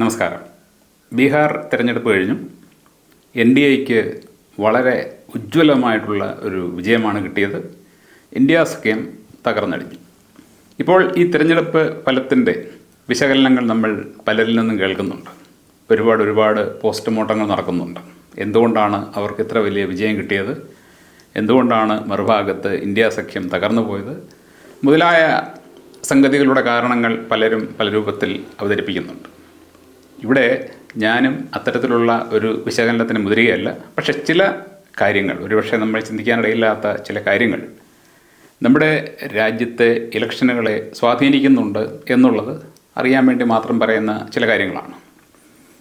നമസ്കാരം. ബീഹാർ തിരഞ്ഞെടുപ്പ് കഴിഞ്ഞു. എൻ ഡി എക്ക് വളരെ ഉജ്ജ്വലമായിട്ടുള്ള ഒരു വിജയമാണ് കിട്ടിയത്. ഇന്ത്യ സഖ്യം തകർന്നടിഞ്ഞു. ഇപ്പോൾ ഈ തിരഞ്ഞെടുപ്പ് ഫലത്തിന്റെ വിശകലനങ്ങൾ നമ്മൾ പലരിൽ നിന്നും കേൾക്കുന്നുണ്ട്. ഒരുപാട് ഒരുപാട് പോസ്റ്റ്മോർട്ടങ്ങൾ നടക്കുന്നുണ്ട്. എന്തുകൊണ്ടാണ് അവർക്ക് ഇത്ര വലിയ വിജയം കിട്ടിയത്? എന്തുകൊണ്ടാണ് മറുഭാഗത്ത് ഇന്ത്യ സഖ്യം തകർന്നു പോയത്? മുതലായ സംഗതികളുടെ കാരണങ്ങൾ പലരും പല രൂപത്തിൽ അവതരിപ്പിക്കുന്നുണ്ട്. ഇവിടെ ഞാനും അത്തരത്തിലുള്ള ഒരു വിശകലനത്തിന് മുതിരുകയല്ല. പക്ഷെ ചില കാര്യങ്ങൾ ഒരുപക്ഷെ നമ്മൾ ചിന്തിക്കാനിടയില്ലാത്ത ചില കാര്യങ്ങൾ നമ്മുടെ രാജ്യത്തെ ഇലക്ഷനുകളെ സ്വാധീനിക്കുന്നുണ്ട് എന്നുള്ളത് അറിയാൻ വേണ്ടി മാത്രം പറയുന്ന ചില കാര്യങ്ങളാണ്.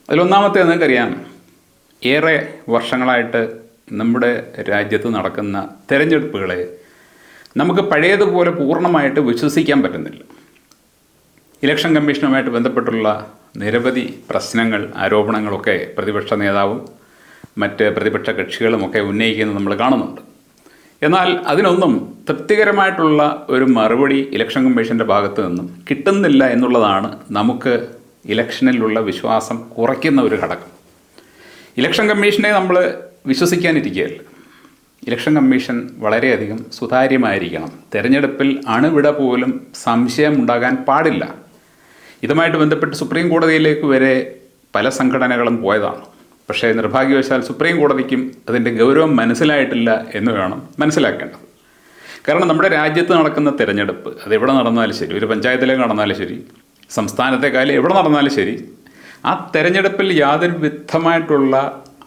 അതിലൊന്നാമത്തെ നിങ്ങൾക്കറിയാം ഏറെ വർഷങ്ങളായിട്ട് നമ്മുടെ രാജ്യത്ത് നടക്കുന്ന തിരഞ്ഞെടുപ്പുകളെ നമുക്ക് പഴയതുപോലെ പൂർണമായിട്ട് വിശ്വസിക്കാൻ പറ്റുന്നില്ല. ഇലക്ഷൻ കമ്മീഷനുമായിട്ട് ബന്ധപ്പെട്ടുള്ള നിരവധി പ്രശ്നങ്ങൾ ആരോപണങ്ങളൊക്കെ പ്രതിപക്ഷ നേതാവും മറ്റ് പ്രതിപക്ഷ കക്ഷികളുമൊക്കെ ഉന്നയിക്കുന്നത് നമ്മൾ കാണുന്നുണ്ട്. എന്നാൽ അതിനൊന്നും തൃപ്തികരമായിട്ടുള്ള ഒരു മറുപടി ഇലക്ഷൻ കമ്മീഷന്റെ ഭാഗത്തു നിന്നും കിട്ടുന്നില്ല എന്നുള്ളതാണ് നമുക്ക് ഇലക്ഷനിലുള്ള വിശ്വാസം കുറയ്ക്കുന്ന ഒരു ഘടകം. ഇലക്ഷൻ കമ്മീഷനെ നമ്മൾ വിശ്വസിക്കാനിരിക്കുകയല്ല. ഇലക്ഷൻ കമ്മീഷൻ വളരെയധികം സുതാര്യമായിരിക്കണം. തെരഞ്ഞെടുപ്പിൽ അണുവിട പോലും സംശയം ഉണ്ടാകാൻ പാടില്ല. ഇതുമായിട്ട് ബന്ധപ്പെട്ട് സുപ്രീം കോടതിയിലേക്ക് വരെ പല സംഘടനകളും പോയതാണ്. പക്ഷേ നിർഭാഗ്യവശാൽ സുപ്രീം കോടതിക്കും അതിന്റെ ഗൗരവം മനസ്സിലായിട്ടില്ല എന്ന് വേണം മനസ്സിലാക്കേണ്ടത്. കാരണം നമ്മുടെ രാജ്യത്ത് നടക്കുന്ന തിരഞ്ഞെടുപ്പ് അത് എവിടെ നടന്നാലും ശരി ഒരു പഞ്ചായത്തിലേക്ക് നടന്നാലും ശരി സംസ്ഥാനത്തെ കാലം എവിടെ നടന്നാലും ശരി ആ തെരഞ്ഞെടുപ്പിൽ യാതൊരു വിധമായിട്ടുള്ള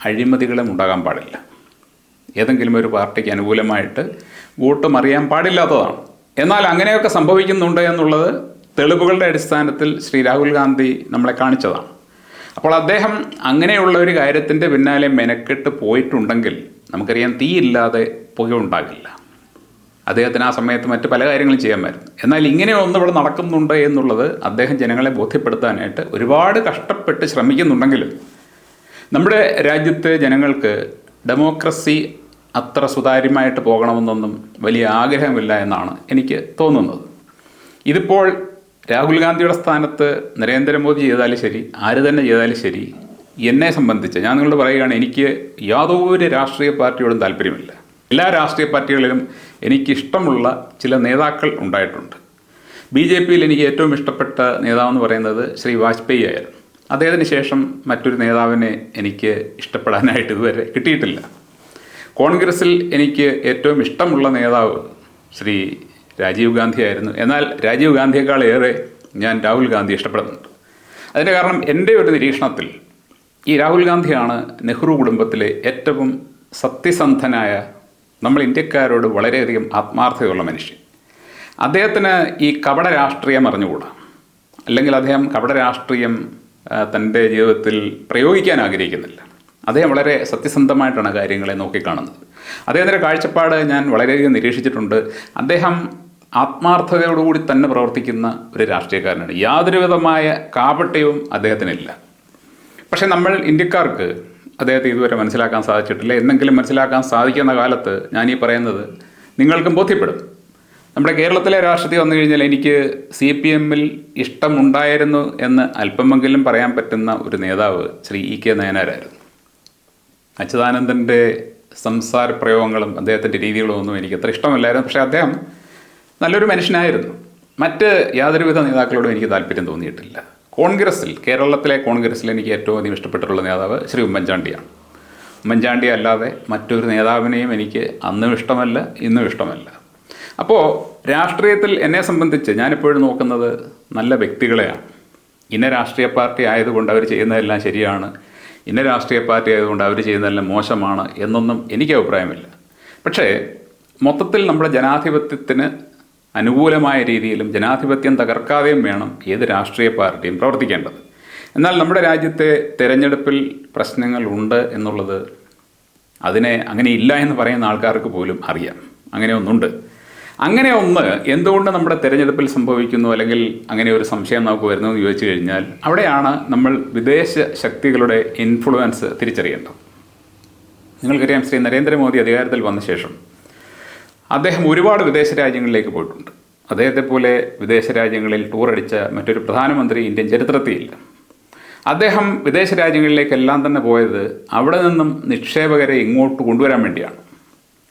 അഴിമതികളും ഉണ്ടാകാൻ പാടില്ല. ഏതെങ്കിലും ഒരു പാർട്ടിക്ക് അനുകൂലമായിട്ട് വോട്ട് മറിയാൻ പാടില്ലാത്തതാണ്. എന്നാൽ അങ്ങനെയൊക്കെ സംഭവിക്കുന്നുണ്ട് എന്നുള്ളത് തെളിവുകളുടെ അടിസ്ഥാനത്തിൽ ശ്രീ രാഹുൽ ഗാന്ധി നമ്മളെ കാണിച്ചതാണ്. അപ്പോൾ അദ്ദേഹം അങ്ങനെയുള്ള ഒരു കാര്യത്തിന്റെ പിന്നാലെ മെനക്കെട്ട് പോയിട്ടുണ്ടെങ്കിൽ നമുക്കറിയാം തീയില്ലാതെ പുക ഉണ്ടാകില്ല. അദ്ദേഹത്തിന് ആ സമയത്ത് മറ്റ് പല കാര്യങ്ങളും ചെയ്യാമായിരുന്നു. എന്നാൽ ഇങ്ങനെ ഒന്ന് ഇവിടെ നടക്കുന്നുണ്ട് എന്നുള്ളത് അദ്ദേഹം ജനങ്ങളെ ബോധ്യപ്പെടുത്താനായിട്ട് ഒരുപാട് കഷ്ടപ്പെട്ട് ശ്രമിക്കുന്നുണ്ടെങ്കിലും നമ്മുടെ രാജ്യത്തെ ജനങ്ങൾക്ക് ഡെമോക്രസി അത്ര സുതാര്യമായിട്ട് പോകണമെന്നൊന്നും വലിയ ആഗ്രഹമില്ല എന്നാണ് എനിക്ക് തോന്നുന്നത്. ഇതിപ്പോൾ രാഹുൽ ഗാന്ധിയുടെ സ്ഥാനത്ത് നരേന്ദ്രമോദി ചെയ്താലും ശരി ആര് തന്നെ ചെയ്താലും ശരി എന്നെ സംബന്ധിച്ച് ഞാൻ നിങ്ങളോട് പറയുകയാണ് എനിക്ക് യാതൊരു രാഷ്ട്രീയ പാർട്ടിയോടും താല്പര്യമില്ല. എല്ലാ രാഷ്ട്രീയ പാർട്ടികളിലും എനിക്കിഷ്ടമുള്ള ചില നേതാക്കൾ ഉണ്ടായിട്ടുണ്ട്. ബി ജെ പിയിൽ എനിക്ക് ഏറ്റവും ഇഷ്ടപ്പെട്ട നേതാവെന്ന് പറയുന്നത് ശ്രീ വാജ്പേയി ആയിരുന്നു. അദ്ദേഹത്തിന് ശേഷം മറ്റൊരു നേതാവിനെ എനിക്ക് ഇഷ്ടപ്പെടാനായിട്ട് ഇതുവരെ കിട്ടിയിട്ടില്ല. കോൺഗ്രസിൽ എനിക്ക് ഏറ്റവും ഇഷ്ടമുള്ള നേതാവ് ശ്രീ രാജീവ് ഗാന്ധി ആയിരുന്നു എന്നാൽ രാജീവ് ഗാന്ധിയേക്കാൾ ഏറെ ഞാൻ രാഹുൽ ഗാന്ധി ഇഷ്ടപ്പെടുന്നുണ്ട്. അതിന്റെ കാരണം എന്റെ ഒരു നിരീക്ഷണത്തിൽ ഈ രാഹുൽ ഗാന്ധിയാണ് നെഹ്റു കുടുംബത്തിലെ ഏറ്റവും സത്യസന്ധനായ നമ്മൾ ഇന്ത്യക്കാരോട് വളരെയധികം ആത്മാർത്ഥതയുള്ള മനുഷ്യൻ. അദ്ദേഹത്തിന് ഈ കപട രാഷ്ട്രീയം അറിഞ്ഞുകൂടാ? അല്ലെങ്കിൽ അദ്ദേഹം കപട രാഷ്ട്രീയം തന്റെ ജീവിതത്തിൽ പ്രയോഗിക്കാൻ ആഗ്രഹിക്കുന്നില്ല. അദ്ദേഹം വളരെ സത്യസന്ധമായിട്ടാണ് കാര്യങ്ങളെ നോക്കിക്കാണുന്നത്. അദ്ദേഹത്തിന്റെ കാഴ്ചപ്പാട് ഞാൻ വളരെയധികം നിരീക്ഷിച്ചിട്ടുണ്ട്. അദ്ദേഹം ആത്മാർത്ഥതയോടുകൂടി തന്നെ പ്രവർത്തിക്കുന്ന ഒരു രാഷ്ട്രീയക്കാരനാണ്. യാതൊരുവിധമായ കാപട്യവും അദ്ദേഹത്തിനില്ല. പക്ഷേ നമ്മൾ ഇന്ത്യക്കാർക്ക് അദ്ദേഹത്തെ ഇതുവരെ മനസ്സിലാക്കാൻ സാധിച്ചിട്ടില്ല. എന്തെങ്കിലും മനസ്സിലാക്കാൻ സാധിക്കുന്ന കാലത്ത് ഞാൻ ഈ പറയുന്നത് നിങ്ങൾക്കും ബോധ്യപ്പെടും. നമ്മുടെ കേരളത്തിലെ രാഷ്ട്രീയം വന്നു കഴിഞ്ഞാൽ എനിക്ക് സി പി എമ്മിൽ ഇഷ്ടമുണ്ടായിരുന്നു എന്ന് അല്പമെങ്കിലും പറയാൻ പറ്റുന്ന ഒരു നേതാവ് ശ്രീ ഇ കെ നയനാരായിരുന്നു. അച്യുതാനന്ദന്റെ സംസാര പ്രയോഗങ്ങളും അദ്ദേഹത്തിന്റെ രീതികളും ഒന്നും എനിക്ക് അത്ര ഇഷ്ടമല്ലായിരുന്നു. പക്ഷേ അദ്ദേഹം നല്ലൊരു മനുഷ്യനായിരുന്നു. മറ്റ് യാതൊരുവിധ നേതാക്കളോടും എനിക്ക് താല്പര്യം തോന്നിയിട്ടില്ല. കോൺഗ്രസിൽ കേരളത്തിലെ കോൺഗ്രസിൽ എനിക്ക് ഏറ്റവും അധികം ഇഷ്ടപ്പെട്ടിട്ടുള്ള നേതാവ് ശ്രീ ഉമ്മൻചാണ്ടിയാണ്. ഉമ്മൻചാണ്ടി അല്ലാതെ മറ്റൊരു നേതാവിനെയും എനിക്ക് അന്നും ഇഷ്ടമല്ല ഇന്നും ഇഷ്ടമല്ല. അപ്പോൾ രാഷ്ട്രീയത്തിൽ എന്നെ സംബന്ധിച്ച് ഞാനിപ്പോഴും നോക്കുന്നത് നല്ല വ്യക്തികളെയാണ്. ഇന്ന രാഷ്ട്രീയ പാർട്ടി ആയതുകൊണ്ട് അവർ ചെയ്യുന്നതെല്ലാം ശരിയാണ്. ഇന്ന രാഷ്ട്രീയ പാർട്ടി ആയതുകൊണ്ട് അവർ ചെയ്യുന്നതെല്ലാം മോശമാണ് എന്നൊന്നും എനിക്ക് അഭിപ്രായമില്ല. പക്ഷേ മൊത്തത്തിൽ നമ്മുടെ ജനാധിപത്യത്തിന് അനുകൂലമായ രീതിയിലും ജനാധിപത്യം തകർക്കാതെയും വേണം ഏത് രാഷ്ട്രീയ പാർട്ടിയും പ്രവർത്തിക്കേണ്ടത്. എന്നാൽ നമ്മുടെ രാജ്യത്തെ തെരഞ്ഞെടുപ്പിൽ പ്രശ്നങ്ങൾ ഉണ്ട് എന്നുള്ളത് അതിനെ അങ്ങനെ ഇല്ല എന്ന് പറയുന്ന ആൾക്കാർക്ക് പോലും അറിയാം. അങ്ങനെ ഒന്നുണ്ട്. അങ്ങനെ ഒന്ന് എന്തുകൊണ്ട് നമ്മുടെ തിരഞ്ഞെടുപ്പിൽ സംഭവിക്കുന്നു അല്ലെങ്കിൽ അങ്ങനെ ഒരു സംശയം നമുക്ക് വരുന്നു എന്ന് ചോദിച്ചു കഴിഞ്ഞാൽ അവിടെയാണ് നമ്മൾ വിദേശ ശക്തികളുടെ ഇൻഫ്ലുവൻസ് തിരിച്ചറിയേണ്ടത്. നിങ്ങൾക്കറിയാം ശ്രീ നരേന്ദ്രമോദി അധികാരത്തിൽ വന്ന ശേഷം അദ്ദേഹം ഒരുപാട് വിദേശ രാജ്യങ്ങളിലേക്ക് പോയിട്ടുണ്ട്. അദ്ദേഹത്തെ പോലെ വിദേശ രാജ്യങ്ങളിൽ ടൂർ അടിച്ച മറ്റൊരു പ്രധാനമന്ത്രി ഇന്ത്യൻ ചരിത്രത്തിലില്ല. അദ്ദേഹം വിദേശ രാജ്യങ്ങളിലേക്കെല്ലാം തന്നെ പോയത് അവിടെ നിന്നും നിക്ഷേപകരെ ഇങ്ങോട്ട് കൊണ്ടുവരാൻ വേണ്ടിയാണ്.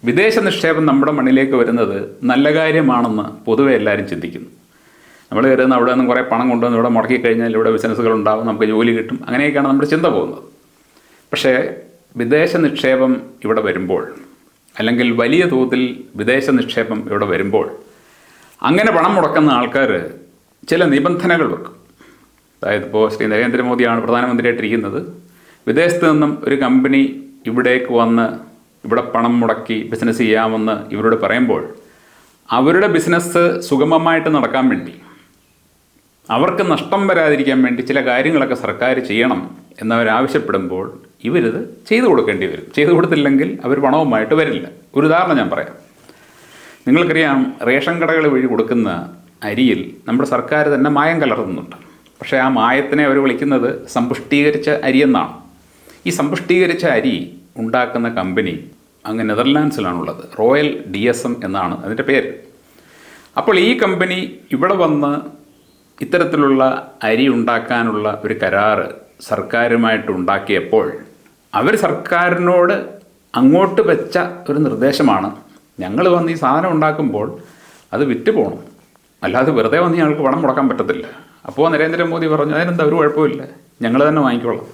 വിദേശ നിക്ഷേപം നമ്മുടെ മണ്ണിലേക്ക് വരുന്നത് നല്ല കാര്യമാണെന്ന് പൊതുവെ എല്ലാവരും ചിന്തിക്കുന്നു. നമ്മൾ കരുതുന്ന അവിടെ നിന്നും കുറേ പണം കൊണ്ടുവന്ന് ഇവിടെ മുടക്കി കഴിഞ്ഞാൽ ഇവിടെ ബിസിനസ്സുകൾ ഉണ്ടാവും നമുക്ക് ജോലി കിട്ടും അങ്ങനെയൊക്കെയാണ് നമ്മുടെ ചിന്ത പോകുന്നത്. പക്ഷേ വിദേശ നിക്ഷേപം ഇവിടെ വരുമ്പോൾ അല്ലെങ്കിൽ വലിയ തോതിൽ വിദേശ നിക്ഷേപം ഇവിടെ വരുമ്പോൾ അങ്ങനെ പണം മുടക്കുന്ന ആൾക്കാർ ചില നിബന്ധനകൾ വെക്കും. അതായത് ഇപ്പോൾ ശ്രീ നരേന്ദ്രമോദിയാണ് പ്രധാനമന്ത്രിയായിട്ടിരിക്കുന്നത്. വിദേശത്ത് നിന്നും ഒരു കമ്പനി ഇവിടേക്ക് വന്ന് ഇവിടെ പണം മുടക്കി ബിസിനസ് ചെയ്യാമെന്ന് ഇവരോട് പറയുമ്പോൾ അവരുടെ ബിസിനസ് സുഗമമായിട്ട് നടക്കാൻ വേണ്ടി അവർക്ക് നഷ്ടം വരാതിരിക്കാൻ വേണ്ടി ചില കാര്യങ്ങളൊക്കെ സർക്കാർ ചെയ്യണം എന്നവരാവശ്യപ്പെടുമ്പോൾ ഇവരിത് ചെയ്തു കൊടുക്കേണ്ടി വരും. ചെയ്തു കൊടുത്തില്ലെങ്കിൽ അവർ പണവുമായിട്ട് വരില്ല. ഒരു ഉദാഹരണം ഞാൻ പറയാം. നിങ്ങൾക്കറിയാം റേഷൻ കടകൾ വഴി കൊടുക്കുന്ന അരിയിൽ നമ്മുടെ സർക്കാർ തന്നെ മായം കലർത്തുന്നുണ്ട്. പക്ഷേ ആ മായത്തിനെ അവർ വിളിക്കുന്നത് സമ്പുഷ്ടീകരിച്ച അരി എന്നാണ്. ഈ സമ്പുഷ്ടീകരിച്ച അരി ഉണ്ടാക്കുന്ന കമ്പനി അങ്ങ് നെതർലാൻഡ്സിലാണുള്ളത്. റോയൽ ഡി എസ് എം എന്നാണ് അതിന്റെ പേര്. അപ്പോൾ ഈ കമ്പനി ഇവിടെ വന്ന് ഇത്തരത്തിലുള്ള അരി ഉണ്ടാക്കാനുള്ള ഒരു കരാറ് സർക്കാരുമായിട്ട് ഉണ്ടാക്കിയപ്പോൾ അവർ സർക്കാരിനോട് അങ്ങോട്ട് വെച്ച ഒരു നിർദ്ദേശമാണ്. ഞങ്ങൾ വന്ന് ഈ സാധനം ഉണ്ടാക്കുമ്പോൾ അത് വിറ്റ് പോകണം അല്ലാതെ വെറുതെ വന്ന് ഞങ്ങൾക്ക് പണം മുടക്കാൻ പറ്റത്തില്ല. അപ്പോൾ നരേന്ദ്രമോദി പറഞ്ഞു അതിനെന്താ ഒരു കുഴപ്പമില്ല. ഞങ്ങൾ തന്നെ വാങ്ങിക്കോളാം.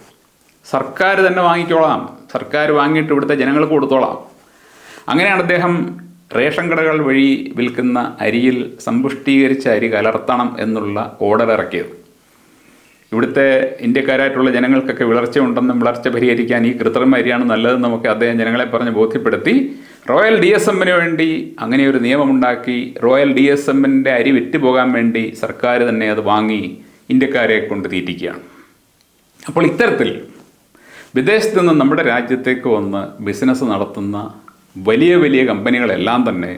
സർക്കാർ തന്നെ വാങ്ങിക്കോളാം. സർക്കാർ വാങ്ങിയിട്ട് ഇവിടുത്തെ ജനങ്ങൾക്ക് കൊടുത്തോളാം. അങ്ങനെയാണ് അദ്ദേഹം റേഷൻ കടകൾ വഴി വിൽക്കുന്ന അരിയിൽ സമ്പുഷ്ടീകരിച്ച അരി കലർത്തണം എന്നുള്ള ഓർഡർ ഇറക്കിയത്. ഇവിടുത്തെ ഇന്ത്യക്കാരായിട്ടുള്ള ജനങ്ങൾക്കൊക്കെ വിളർച്ച ഉണ്ടെന്നും വിളർച്ച പരിഹരിക്കാൻ ഈ കൃത്രിമ അരിയാണ് നല്ലതെന്നും ഒക്കെ അദ്ദേഹം ജനങ്ങളെ പറഞ്ഞ് ബോധ്യപ്പെടുത്തി. റോയൽ ഡി എസ് എമ്മിന് വേണ്ടി അങ്ങനെ ഒരു നിയമമുണ്ടാക്കി റോയൽ ഡി എസ് എമ്മിന്റെ അരി വിറ്റുപോകാൻ വേണ്ടി സർക്കാർ തന്നെ അത് വാങ്ങി ഇന്ത്യക്കാരെ കൊണ്ട് തീറ്റിക്കുകയാണ്. അപ്പോൾ ഇത്തരത്തിൽ വിദേശത്ത് നിന്ന് നമ്മുടെ രാജ്യത്തേക്ക് വന്ന് ബിസിനസ് നടത്തുന്ന വലിയ വലിയ കമ്പനികളെല്ലാം തന്നെ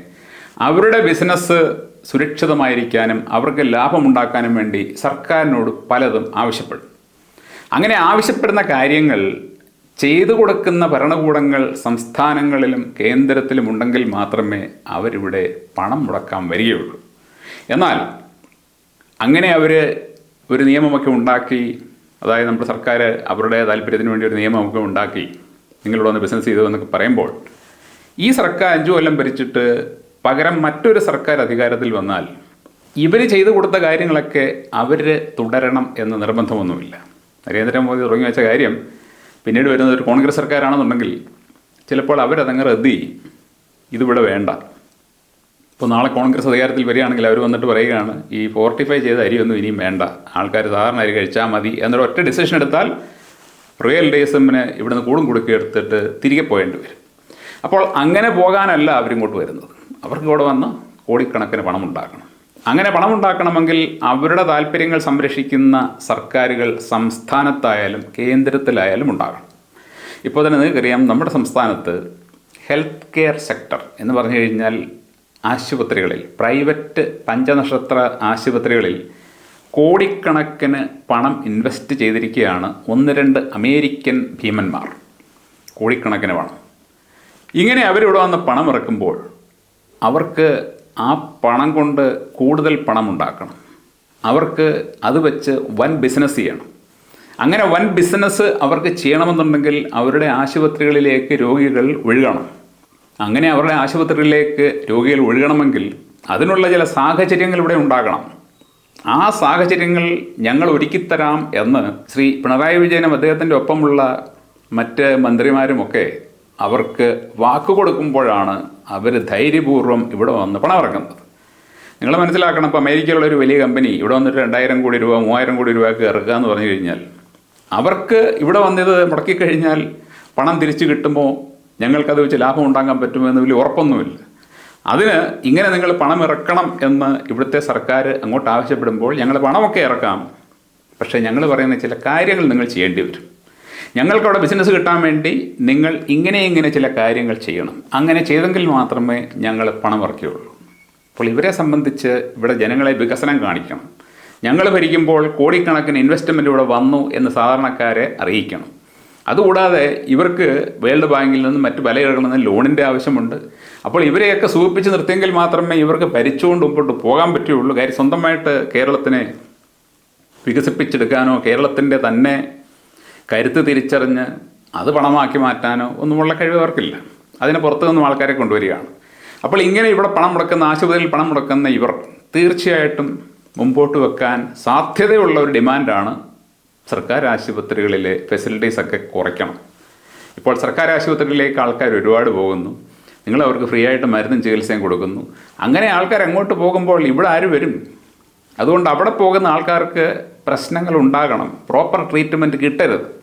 അവരുടെ ബിസിനസ് സുരക്ഷിതമായിരിക്കാനും അവർക്ക് ലാഭമുണ്ടാക്കാനും വേണ്ടി സർക്കാരിനോട് പലതും ആവശ്യപ്പെടും. അങ്ങനെ ആവശ്യപ്പെടുന്ന കാര്യങ്ങൾ ചെയ്തു കൊടുക്കുന്ന ഭരണകൂടങ്ങൾ സംസ്ഥാനങ്ങളിലും കേന്ദ്രത്തിലും ഉണ്ടെങ്കിൽ മാത്രമേ അവരിവിടെ പണം മുടക്കാൻ വരികയുള്ളൂ. എന്നാൽ അങ്ങനെ അവർ ഒരു നിയമമൊക്കെ ഉണ്ടാക്കി അതായത് നമ്മുടെ സർക്കാർ അവരുടെ താല്പര്യത്തിന് വേണ്ടി ഒരു നിയമമൊക്കെ ഉണ്ടാക്കി നിങ്ങളിവിടെ വന്ന് ബിസിനസ് ചെയ്തു എന്നൊക്കെ പറയുമ്പോൾ ഈ സർക്കാർ അഞ്ചു കൊല്ലം ഭരിച്ചിട്ട് പകരം മറ്റൊരു സർക്കാർ അധികാരത്തിൽ വന്നാൽ ഇവർ ചെയ്തു കൊടുത്ത കാര്യങ്ങളൊക്കെ അവർ തുടരണം എന്ന് നിർബന്ധമൊന്നുമില്ല. നരേന്ദ്രമോദി തുടങ്ങി വെച്ച കാര്യം പിന്നീട് വരുന്നത് ഒരു കോൺഗ്രസ് സർക്കാരാണെന്നുണ്ടെങ്കിൽ ചിലപ്പോൾ അവരതങ്ങ് റദ്ദ് ചെയ്യും ഇതിവിടെ വേണ്ട. ഇപ്പോൾ നാളെ കോൺഗ്രസ് അധികാരത്തിൽ വരികയാണെങ്കിൽ അവർ വന്നിട്ട് പറയുകയാണ് ഈ ഫോർട്ടിഫൈ ചെയ്ത അരിയൊന്നും ഇനിയും വേണ്ട. ആൾക്കാർ സാധാരണ അരി കഴിച്ചാൽ മതി എന്നൊരു ഒറ്റ ഡിസിഷൻ എടുത്താൽ റിയൽ ഡേസമ്മിന് ഇവിടുന്ന് കൂടും കുടുക്കി എടുത്തിട്ട് തിരികെ പോകേണ്ടി വരും. അപ്പോൾ അങ്ങനെ പോകാനല്ല അവരിങ്ങോട്ട് വരുന്നത്. അവർക്ക് ഇവിടെ വന്ന് കോടിക്കണക്കിന് പണമുണ്ടാക്കണം. അങ്ങനെ പണമുണ്ടാക്കണമെങ്കിൽ അവരുടെ താല്പര്യങ്ങൾ സംരക്ഷിക്കുന്ന സർക്കാരുകൾ സംസ്ഥാനത്തായാലും കേന്ദ്രത്തിലായാലും ഉണ്ടാകണം. ഇപ്പോൾ തന്നെ നിങ്ങൾക്കറിയാം നമ്മുടെ സംസ്ഥാനത്ത് ഹെൽത്ത് കെയർ സെക്ടർ എന്ന് പറഞ്ഞു കഴിഞ്ഞാൽ ആശുപത്രികളിൽ പ്രൈവറ്റ് പഞ്ചനക്ഷത്ര ആശുപത്രികളിൽ കോടിക്കണക്കിന് പണം ഇൻവെസ്റ്റ് ചെയ്തിരിക്കുകയാണ് ഒന്ന് രണ്ട് അമേരിക്കൻ ഭീമന്മാർ. കോടിക്കണക്കിന് പണം. ഇങ്ങനെ അവരിവിടെ വന്ന് പണം ഇറക്കുമ്പോൾ അവർക്ക് ആ പണം കൊണ്ട് കൂടുതൽ പണം ഉണ്ടാക്കണം അവർക്ക് അത് വെച്ച് വൻ ബിസിനസ് ചെയ്യണം. അങ്ങനെ വൻ ബിസിനസ് അവർക്ക് ചെയ്യണമെന്നുണ്ടെങ്കിൽ അവരുടെ ആശുപത്രികളിലേക്ക് രോഗികൾ ഒഴുകണം. അങ്ങനെ അവരുടെ ആശുപത്രികളിലേക്ക് രോഗികൾ ഒഴുകണമെങ്കിൽ അതിനുള്ള ചില സാഹചര്യങ്ങൾ ഇവിടെ ഉണ്ടാകണം. ആ സാഹചര്യങ്ങൾ ഞങ്ങൾ ഒരുക്കിത്തരാം എന്ന് ശ്രീ പിണറായി വിജയനും അദ്ദേഹത്തിന്റെ ഒപ്പമുള്ള മറ്റ് മന്ത്രിമാരുമൊക്കെ അവർക്ക് വാക്ക് കൊടുക്കുമ്പോഴാണ് അവർ ധൈര്യപൂർവം ഇവിടെ വന്ന് പണമിറക്കുന്നത് നിങ്ങൾ മനസ്സിലാക്കണം ഇപ്പോൾ അമേരിക്കയിലുള്ള ഒരു വലിയ കമ്പനി ഇവിടെ വന്നിട്ട് രണ്ടായിരം കോടി രൂപ മൂവായിരം കോടി രൂപയ്ക്ക് ഇറക്കുക എന്ന് പറഞ്ഞു കഴിഞ്ഞാൽ അവർക്ക് ഇവിടെ വന്നത് മുടക്കിക്കഴിഞ്ഞാൽ പണം തിരിച്ചു കിട്ടുമ്പോൾ ഞങ്ങൾക്കത് വെച്ച് ലാഭം ഉണ്ടാക്കാൻ പറ്റുമോ എന്ന് വലിയ ഉറപ്പൊന്നുമില്ല. അതിന് ഇങ്ങനെ നിങ്ങൾ പണം ഇറക്കണം എന്ന് ഇവിടുത്തെ സർക്കാർ അങ്ങോട്ട് ആവശ്യപ്പെടുമ്പോൾ ഞങ്ങൾ പണമൊക്കെ ഇറക്കാം. പക്ഷേ ഞങ്ങൾ പറയുന്ന ചില കാര്യങ്ങൾ നിങ്ങൾ ചെയ്യേണ്ടി വരും. ഞങ്ങൾക്ക് അവിടെ ബിസിനസ് കിട്ടാൻ വേണ്ടി നിങ്ങൾ ഇങ്ങനെ ഇങ്ങനെ ചില കാര്യങ്ങൾ ചെയ്യണം. അങ്ങനെ ചെയ്തെങ്കിൽ മാത്രമേ ഞങ്ങൾ പണം ഇറക്കുകയുള്ളൂ അപ്പോൾ ഇവരെ സംബന്ധിച്ച് ഇവിടെ ജനങ്ങളെ വികസനം കാണിക്കണം. ഞങ്ങൾ ഭരിക്കുമ്പോൾ കോടിക്കണക്കിന് ഇൻവെസ്റ്റ്മെന്റ് ഇവിടെ വന്നു എന്ന് സാധാരണക്കാരെ അറിയിക്കണം. അതുകൂടാതെ ഇവർക്ക് വേൾഡ് ബാങ്കിൽ നിന്നും മറ്റ് പലയിടങ്ങളിൽ നിന്നും ലോണിന്റെ ആവശ്യമുണ്ട്. അപ്പോൾ ഇവരെയൊക്കെ സൂചിപ്പിച്ച് നിർത്തിയെങ്കിൽ മാത്രമേ ഇവർക്ക് ഭരിച്ചുകൊണ്ട് മുമ്പോട്ട് പോകാൻ പറ്റുകയുള്ളൂ. കാര്യം സ്വന്തമായിട്ട് കേരളത്തിനെ വികസിപ്പിച്ചെടുക്കാനോ കേരളത്തിന്റെ തന്നെ കരുത്ത് തിരിച്ചറിഞ്ഞ് അത് പണമാക്കി മാറ്റാനോ ഒന്നുമുള്ള കഴിവ് അവർക്കില്ല. അതിന് പുറത്തു നിന്നും ആൾക്കാരെ കൊണ്ടുവരികയാണ്. അപ്പോൾ ഇങ്ങനെ ഇവിടെ പണം മുടക്കുന്ന ആശുപത്രിയിൽ പണം മുടക്കുന്ന ഇവർ തീർച്ചയായിട്ടും മുമ്പോട്ട് വെക്കാൻ സാധ്യതയുള്ള ഒരു ഡിമാൻഡാണ് സർക്കാർ ആശുപത്രികളിലെ ഫെസിലിറ്റീസ് ഒക്കെ കുറയ്ക്കണം. ഇപ്പോൾ സർക്കാർ ആശുപത്രികളിലേക്ക് ആൾക്കാർ ഒരുപാട് പോകുന്നു. നിങ്ങൾ അവർക്ക് ഫ്രീ ആയിട്ട് മരുന്നും ചികിത്സയും കൊടുക്കുന്നു. അങ്ങനെ ആൾക്കാർ അങ്ങോട്ട് പോകുമ്പോൾ ഇവിടെ ആര് വരും? അതുകൊണ്ട് അവിടെ പോകുന്ന ആൾക്കാർക്ക് പ്രശ്നങ്ങൾ ഉണ്ടാകണം. പ്രോപ്പർ ട്രീറ്റ്മെന്റ് കിട്ടരുത്.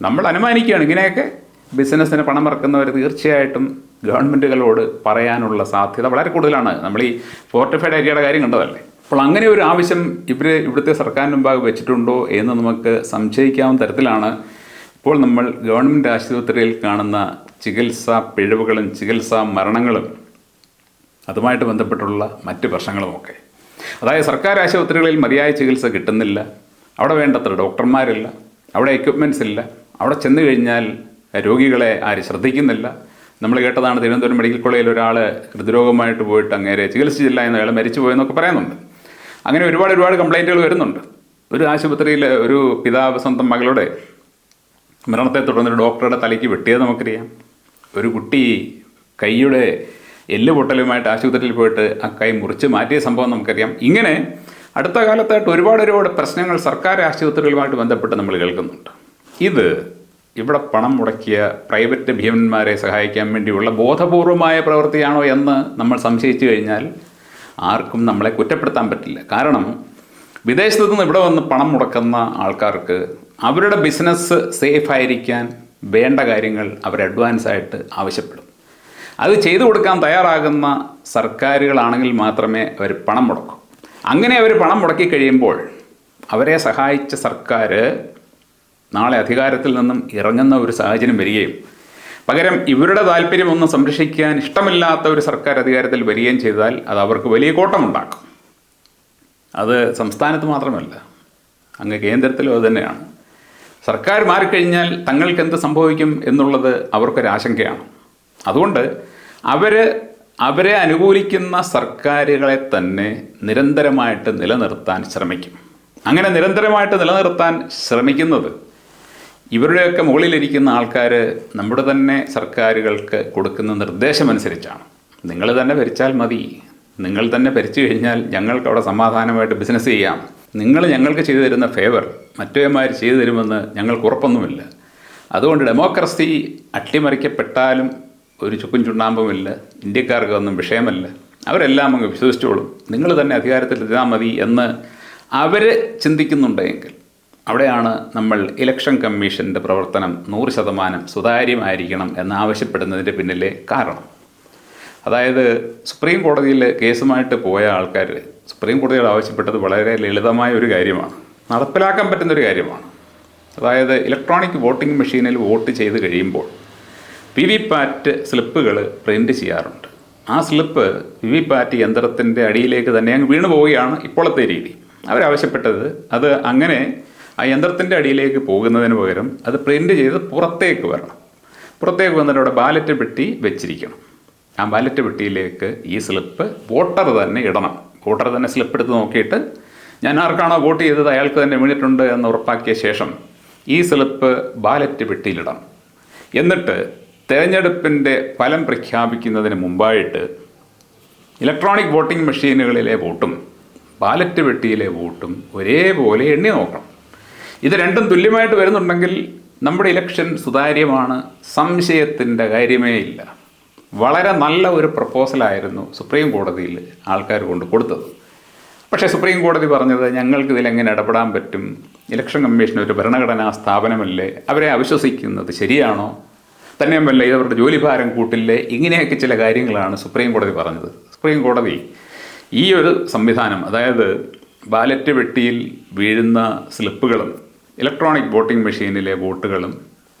നമ്മൾ അനുമാനിക്കുകയാണ് ഇങ്ങനെയൊക്കെ ബിസിനസ്സിന് പണം ഇറക്കുന്നവർ തീർച്ചയായിട്ടും ഗവൺമെന്റുകളോട് പറയാനുള്ള സാധ്യത വളരെ കൂടുതലാണ്. നമ്മൾ ഈ ഫോർട്ടിഫൈഡ് ഏരിയയുടെ കാര്യം കണ്ടതല്ലേ? അപ്പോൾ അങ്ങനെ ഒരു ആവശ്യം ഇവർ ഇവിടുത്തെ സർക്കാരിന്റെ മുമ്പാകെ വെച്ചിട്ടുണ്ടോ എന്ന് നമുക്ക് സംശയിക്കാവുന്ന തരത്തിലാണ്. ഇപ്പോൾ നമ്മൾ ഗവൺമെന്റ് ആശുപത്രിയിൽ കാണുന്ന ചികിത്സാ പിഴവുകളും ചികിത്സാ മരണങ്ങളും അതുമായിട്ട് ബന്ധപ്പെട്ടുള്ള മറ്റ് പ്രശ്നങ്ങളുമൊക്കെ. അതായത് സർക്കാർ ആശുപത്രികളിൽ മതിയായ ചികിത്സ കിട്ടുന്നില്ല. അവിടെ വേണ്ടത്ര ഡോക്ടർമാരില്ല. അവിടെ എക്യുപ്മെന്റ്സ് ഇല്ല. അവിടെ ചെന്ന് കഴിഞ്ഞാൽ രോഗികളെ ആര് ശ്രദ്ധിക്കുന്നില്ല. നമ്മൾ കേട്ടതാണ് തിരുവനന്തപുരം മെഡിക്കൽ കോളേജിൽ ഒരാൾ ഹൃദ്രോഗമായിട്ട് പോയിട്ട് അങ്ങേരെ ചികിത്സിച്ചില്ല എന്ന് അയാൾ മരിച്ചു പോയെന്നൊക്കെ പറയുന്നുണ്ട്. അങ്ങനെ ഒരുപാട് ഒരുപാട് കംപ്ലൈന്റുകൾ വരുന്നുണ്ട്. ഒരു ആശുപത്രിയിൽ ഒരു പിതാവ് സ്വന്തം മകളുടെ മരണത്തെ തുടർന്ന് ഡോക്ടറുടെ തലയ്ക്ക് വെട്ടിയത് നമുക്കറിയാം. ഒരു കുട്ടി കൈയുടെ എല്ല് പൊട്ടലുമായിട്ട് ആശുപത്രിയിൽ പോയിട്ട് ആ കൈ മുറിച്ച് മാറ്റിയ സംഭവം നമുക്കറിയാം. ഇങ്ങനെ അടുത്ത കാലത്തായിട്ട് ഒരുപാട് ഒരുപാട് പ്രശ്നങ്ങൾ സർക്കാർ ആശുപത്രികളുമായിട്ട് ബന്ധപ്പെട്ട് നമ്മൾ കേൾക്കുന്നുണ്ട്. ഇത് ഇവിടെ പണം മുടക്കിയ പ്രൈവറ്റ് ഭീമന്മാരെ സഹായിക്കാൻ വേണ്ടിയുള്ള ബോധപൂർവമായ പ്രവൃത്തിയാണോ എന്ന് നമ്മൾ സംശയിച്ചു കഴിഞ്ഞാൽ ആർക്കും നമ്മളെ കുറ്റപ്പെടുത്താൻ പറ്റില്ല. കാരണം വിദേശത്തു നിന്ന് ഇവിടെ വന്ന് പണം മുടക്കുന്ന ആൾക്കാർക്ക് അവരുടെ ബിസിനസ് സേഫ് ആയിരിക്കാൻ വേണ്ട കാര്യങ്ങൾ അവർ അഡ്വാൻസ് ആയിട്ട് ആവശ്യപ്പെടും. അത് ചെയ്തു കൊടുക്കാൻ തയ്യാറാകുന്ന സർക്കാരുകളാണെങ്കിൽ മാത്രമേ അവർ പണം മുടക്കൂ. അങ്ങനെ അവർ പണം മുടക്കി കഴിയുമ്പോൾ അവരെ സഹായിച്ച സർക്കാർ നാളെ അധികാരത്തിൽ നിന്നും ഇറങ്ങുന്ന ഒരു സാഹചര്യം വരികയും പകരം ഇവരുടെ താല്പര്യമൊന്നും സംരക്ഷിക്കാൻ ഇഷ്ടമില്ലാത്ത ഒരു സർക്കാർ അധികാരത്തിൽ വരികയും ചെയ്താൽ അത് അവർക്ക് വലിയ കോട്ടമുണ്ടാക്കും. അത് സംസ്ഥാനത്ത് മാത്രമല്ല അങ്ങ് കേന്ദ്രത്തിലും അത് തന്നെയാണ്. സർക്കാർ മാറിക്കഴിഞ്ഞാൽ തങ്ങൾക്ക് എന്ത് സംഭവിക്കും എന്നുള്ളത് അവർക്കൊരാശങ്കയാണ് അതുകൊണ്ട് അവർ അവരെ അനുകൂലിക്കുന്ന സർക്കാരുകളെ തന്നെ നിരന്തരമായിട്ട് നിലനിർത്താൻ ശ്രമിക്കും. അങ്ങനെ നിരന്തരമായിട്ട് നിലനിർത്താൻ ശ്രമിക്കുന്നത് ഇവരുടെയൊക്കെ മുകളിലിരിക്കുന്ന ആൾക്കാർ നമ്മുടെ തന്നെ സർക്കാരുകൾക്ക് കൊടുക്കുന്ന നിർദ്ദേശം അനുസരിച്ചാണ് നിങ്ങൾ തന്നെ ഭരിച്ചാൽ മതി. നിങ്ങൾ തന്നെ ഭരിച്ചു കഴിഞ്ഞാൽ ഞങ്ങൾക്ക് അവിടെ സമാധാനമായിട്ട് ബിസിനസ് ചെയ്യാം. നിങ്ങൾ ഞങ്ങൾക്ക് ചെയ്തു തരുന്ന ഫേവർ മറ്റേമാർ ചെയ്തു തരുമെന്ന് ഞങ്ങൾക്ക് ഉറപ്പൊന്നുമില്ല. അതുകൊണ്ട് ഡെമോക്രസി അട്ടിമറിക്കപ്പെട്ടാലും ഒരു ചുക്കും ചുണ്ണാമ്പുമില്ല ഇന്ത്യക്കാർക്ക് ഒന്നും വിഷയമല്ല. അവരെല്ലാം അങ്ങ് വിശ്വസിച്ചോളും. നിങ്ങൾ തന്നെ അധികാരത്തിൽ എത്തിയാൽ മതി എന്ന് അവർ ചിന്തിക്കുന്നുണ്ടെങ്കിൽ അവിടെയാണ് നമ്മൾ ഇലക്ഷൻ കമ്മീഷന്റെ പ്രവർത്തനം നൂറ് ശതമാനം സുതാര്യമായിരിക്കണം എന്നാവശ്യപ്പെടുന്നതിന്റെ പിന്നിലെ കാരണം. അതായത് സുപ്രീം കോടതിയിൽ കേസുമായിട്ട് പോയ ആൾക്കാർ സുപ്രീം കോടതിയോട് ആവശ്യപ്പെട്ടത് വളരെ ലളിതമായ ഒരു കാര്യമാണ്. നടപ്പിലാക്കാൻ പറ്റുന്നൊരു കാര്യമാണ്. അതായത് ഇലക്ട്രോണിക് വോട്ടിംഗ് മെഷീനിൽ വോട്ട് ചെയ്ത് കഴിയുമ്പോൾ വി വി പാറ്റ് സ്ലിപ്പുകൾ പ്രിന്റ് ചെയ്യാറുണ്ട്. ആ സ്ലിപ്പ് വി വി പാറ്റ് യന്ത്രത്തിന്റെ അടിയിലേക്ക് തന്നെ അങ്ങ് വീണു പോവുകയാണ് ഇപ്പോഴത്തെ രീതി. അവരാവശ്യപ്പെട്ടത് അത് അങ്ങനെ ആ യന്ത്രത്തിന്റെ അടിയിലേക്ക് പോകുന്നതിന് പകരം അത് പ്രിന്റ് ചെയ്ത് പുറത്തേക്ക് വരണം. പുറത്തേക്ക് വന്നിട്ട് അവിടെ ബാലറ്റ് പെട്ടി വെച്ചിരിക്കണം. ആ ബാലറ്റ് പെട്ടിയിലേക്ക് ഈ സ്ലിപ്പ് വോട്ടർ തന്നെ ഇടണം. വോട്ടർ തന്നെ സ്ലിപ്പ് എടുത്ത് നോക്കിയിട്ട് ഞാൻ ആർക്കാണോ വോട്ട് ചെയ്തത് അയാൾക്ക് തന്നെ വീണിട്ടുണ്ട് എന്ന് ഉറപ്പാക്കിയ ശേഷം ഈ സ്ലിപ്പ് ബാലറ്റ് പെട്ടിയിലിടണം. എന്നിട്ട് തെരഞ്ഞെടുപ്പിന്റെ ഫലം പ്രഖ്യാപിക്കുന്നതിന് മുമ്പായിട്ട് ഇലക്ട്രോണിക് വോട്ടിംഗ് മെഷീനുകളിലെ വോട്ടും ബാലറ്റ് പെട്ടിയിലെ വോട്ടും ഒരേപോലെ എണ്ണി നോക്കണം. ഇത് രണ്ടും തുല്യമായിട്ട് വരുന്നുണ്ടെങ്കിൽ നമ്മുടെ ഇലക്ഷൻ സുതാര്യമാണ്. സംശയത്തിന്റെ കാര്യമേ ഇല്ല. വളരെ നല്ല ഒരു പ്രപ്പോസലായിരുന്നു സുപ്രീം കോടതിയിൽ ആൾക്കാർ കൊണ്ട് കൊടുത്തത്. പക്ഷേ സുപ്രീം കോടതി പറഞ്ഞത് ഞങ്ങൾക്ക് ഇതിൽ എങ്ങനെ ഇടപെടാൻ പറ്റും? ഇലക്ഷൻ കമ്മീഷൻ ഒരു ഭരണഘടനാ സ്ഥാപനമല്ലേ? അവരെ അവിശ്വസിക്കുന്നത് ശരിയാണോ? തന്നെയുമല്ല ഇതവരുടെ ജോലിഭാരം കൂട്ടില്ലേ? ഇങ്ങനെയൊക്കെ ചില കാര്യങ്ങളാണ് സുപ്രീം കോടതി പറഞ്ഞത്. സുപ്രീം കോടതി ഈ ഒരു സംവിധാനം അതായത് ബാലറ്റ് വെട്ടിയിൽ വീഴുന്ന സ്ലിപ്പുകളും ഇലക്ട്രോണിക് വോട്ടിംഗ് മെഷീനിലെ വോട്ടുകളും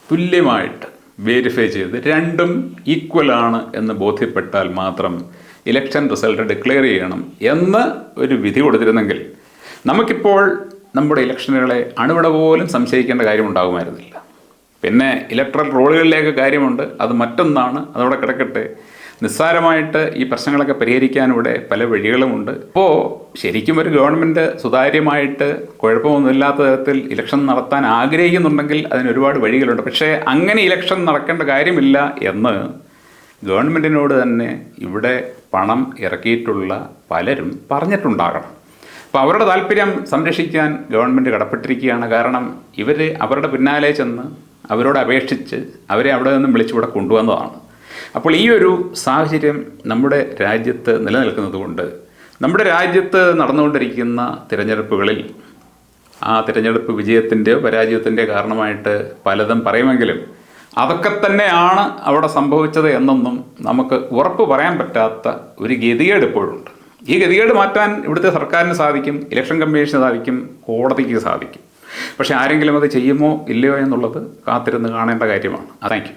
തുല്യമായിട്ട് വേരിഫൈ ചെയ്ത് രണ്ടും ഈക്വൽ ആണ് എന്ന് ബോധ്യപ്പെട്ടാൽ മാത്രം ഇലക്ഷൻ റിസൾട്ട് ഡിക്ലെയർ ചെയ്യണം എന്ന് ഒരു വിധി കൊടുത്തിരുന്നെങ്കിൽ നമുക്കിപ്പോൾ നമ്മുടെ ഇലക്ഷനുകളെ അണുവിട പോലും സംശയിക്കേണ്ട കാര്യമുണ്ടാകുമായിരുന്നില്ല പിന്നെ ഇലക്ട്രൽ റോളുകളിലേക്ക് കാര്യമുണ്ട് അത് മറ്റൊന്നാണ് അതവിടെ കിടക്കട്ടെ. നിസ്സാരമായിട്ട് ഈ പ്രശ്നങ്ങളൊക്കെ പരിഹരിക്കാൻ ഇവിടെ പല വഴികളുമുണ്ട്. അപ്പോൾ ശരിക്കും ഒരു ഗവൺമെന്റ് സുതാര്യമായിട്ട് കുഴപ്പമൊന്നുമില്ലാത്ത തരത്തിൽ ഇലക്ഷൻ നടത്താൻ ആഗ്രഹിക്കുന്നുണ്ടെങ്കിൽ അതിന് ഒരുപാട് വഴികളുണ്ട്. പക്ഷേ അങ്ങനെ ഇലക്ഷൻ നടക്കേണ്ട കാര്യമില്ല എന്ന് ഗവൺമെന്റിനോട് തന്നെ ഇവിടെ പണം ഇറക്കിയിട്ടുള്ള പലരും പറഞ്ഞിട്ടുണ്ടാകണം. അപ്പോൾ അവരുടെ താല്പര്യം സംരക്ഷിക്കാൻ ഗവൺമെന്റ് കടപ്പെട്ടിരിക്കുകയാണ്. കാരണം ഇവർ അവരുടെ പിന്നാലെ ചെന്ന് അവരോട് അപേക്ഷിച്ച് അവരെ അവിടെ നിന്നും വിളിച്ചിവിടെ കൊണ്ടുവന്നതാണ്. അപ്പോൾ ഈ ഒരു സാഹചര്യം നമ്മുടെ രാജ്യത്ത് നിലനിൽക്കുന്നത് കൊണ്ട് നമ്മുടെ രാജ്യത്ത് നടന്നുകൊണ്ടിരിക്കുന്ന തിരഞ്ഞെടുപ്പുകളിൽ ആ തിരഞ്ഞെടുപ്പ് വിജയത്തിന്റെയോ പരാജയത്തിന്റെയോ കാരണമായിട്ട് പലതും പറയുമെങ്കിലും അതൊക്കെ തന്നെയാണ് അവിടെ സംഭവിച്ചത് എന്നൊന്നും നമുക്ക് ഉറപ്പ് പറയാൻ പറ്റാത്ത ഒരു ഗതികേട് ഇപ്പോഴുണ്ട്. ഈ ഗതികേട് മാറ്റാൻ ഇവിടുത്തെ സർക്കാരിന് സാധിക്കും ഇലക്ഷൻ കമ്മീഷന് സാധിക്കും കോടതിക്ക് സാധിക്കും. പക്ഷേ ആരെങ്കിലും അത് ചെയ്യുമോ ഇല്ലയോ എന്നുള്ളത് കാത്തിരുന്ന് കാണേണ്ട കാര്യമാണ്. താങ്ക്